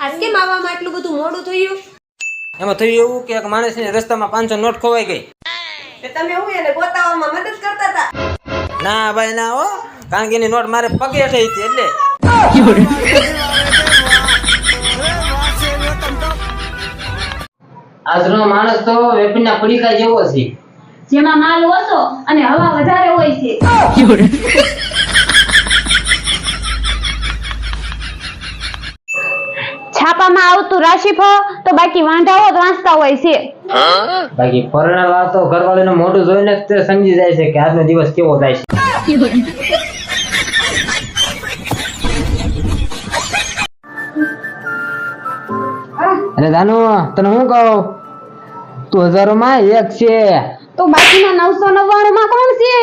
આજ કેમ આવવામાં આટલું બધું મોડું થયું? એમાં થયું એવું કે એક માણસને રસ્તામાં પાંચસો નોટ ખોવાઈ ગઈ. તો તમે હું એને ગોતાવામાં મદદ કરતા હતા ના ભાઈ ના હો. કારણ કે એની નોટ મારે પગે થઈ હતી એટલે. આજનો માણસ તો વેપીના પડીકા જેવો છે. જેમાં માલ ઓછો અને હવા વધારે હોય છે. છાપામાં આવતું રાશિફળ તો બાકી વાંઢાઓ જ વાંચતા હોય છે. બાકી પરણેલા તો ઘરવાળીનું મોઢું જોઈને જ તે સમજી જાય છે કે આજનો દિવસ કેવો જાય છે. અરે દાનુ તને હું કહું? તું હજારો માં એક છે. તો બાકીના નવસો નવ્વાણું માં કોણ છે?